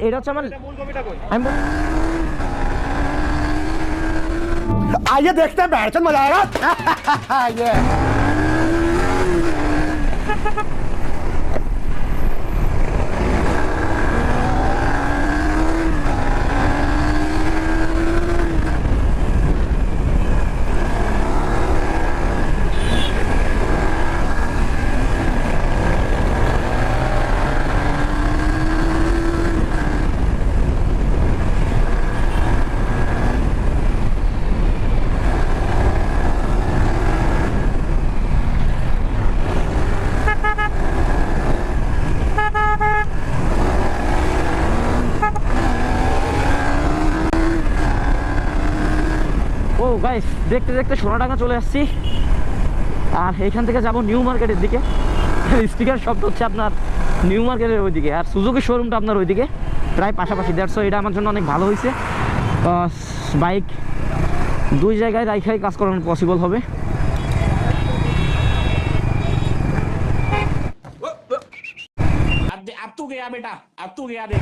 এটা হচ্ছে আমার আমি বল- आइए देखते हैं बैठ मजा आएगा ও গাইস দেখতে দেখতে সোনাডাঙ্গা চলে আসছি আর এইখান থেকে যাব নিউ মার্কেটের দিকে স্পিকার শব্দ হচ্ছে আপনার নিউ মার্কেটের ওইদিকে আর সুজুকি শোরুমটা আপনার ওইদিকে প্রায় পাশাপাশি দেড়শো এটা আমার জন্য অনেক ভালো হয়েছে বাইক দুই জায়গায় রাইখাই কাজ করানো পসিবল হবে अब अब तू गया बेटा अब तू गया देख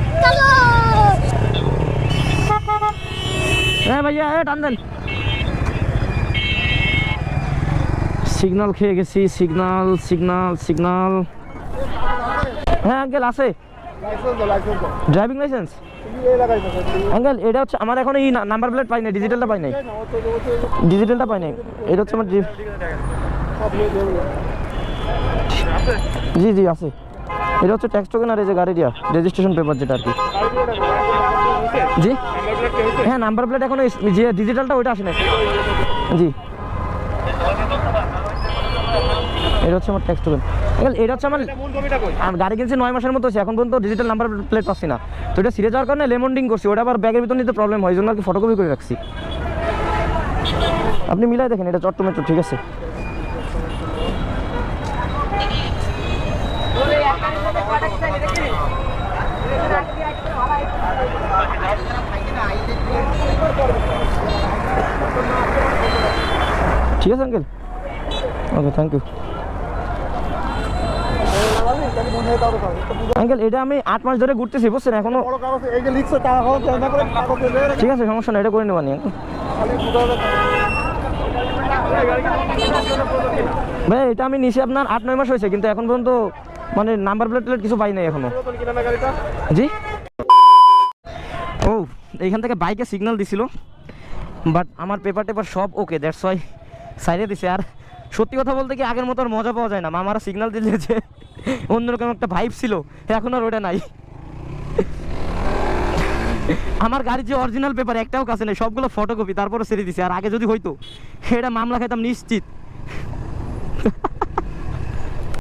হ্যাঁ ভাইয়া হ্যাঁ টান সিগনাল খেয়ে গেছি, সিগনাল সিগনাল সিগনাল। হ্যাঁ আঙ্কেল, আছে। ড্রাইভিং লাইসেন্স আঙ্কেল, এটা হচ্ছে আমার এখন এই নাম্বার প্লেট পাই নাই ডিজিটালটা পাই নাই। ডিজিটালটা পাই নাই। এটা হচ্ছে আমার জি জি, আছে। এটা হচ্ছে ট্যাক্স টোকেন আর এই যে গাড়ি দিয়া রেজিস্ট্রেশন পেপার যেটা আর কি। জি? হ্যাঁ নাম্বার প্লেট এখন ডিজিটালটা ওইটা আসে না জি। এটা হচ্ছে আমার ট্যাক্স টোকেন এটা হচ্ছে আমার আর গাড়ি কিনছি নয় মাসের মতো এখন পর্যন্ত ডিজিটাল নাম্বার প্লেট পাচ্ছি না। তো এটা সিরে যাওয়ার কারণে লেমন্ডিং করছি, ওটা আবার ব্যাগের ভিতর নিতে প্রবলেম হয় জন্য আর কি ফটোকপি করে রাখছি। আপনি মিলাই দেখেন, এটা চট্ট মেট্রো ঠিক আছে? ঠিক আছে uncle okay thank you uncle এটা আমি আট মাস ধরে ঘুরতেছি বুঝছেন? এখনও না ঠিক আছে সমস্যা নেই এটা করে নেবানি ভাই এটা আমি নিচে আপনার আট নয় মাস হয়েছে কিন্তু এখন পর্যন্ত মানে নাম্বার প্লেট প্লেট কিছু পাই নাই এখনও। না জি? ও এইখান থেকে বাইকে সিগন্যাল দিছিল বাট আমার পেপার টেপার সব ওকে দ্যাটস ওয়াই সাইডে দিছে। আর সত্যি কথা বলতে কি আগের মতো আর মজা পাওয়া যায় না মামারা সিগন্যাল দিলে যে অন্যরকম একটা ভাইব ছিল, এখন আর ওটা নাই। আমার গাড়ির যে অরিজিনাল পেপার একটাও কাছে নেই, সবগুলো ফটোকপি তারপরে সেরে দিছে। আর আগে যদি হইতো, সেটা মামলা খেতাম নিশ্চিত।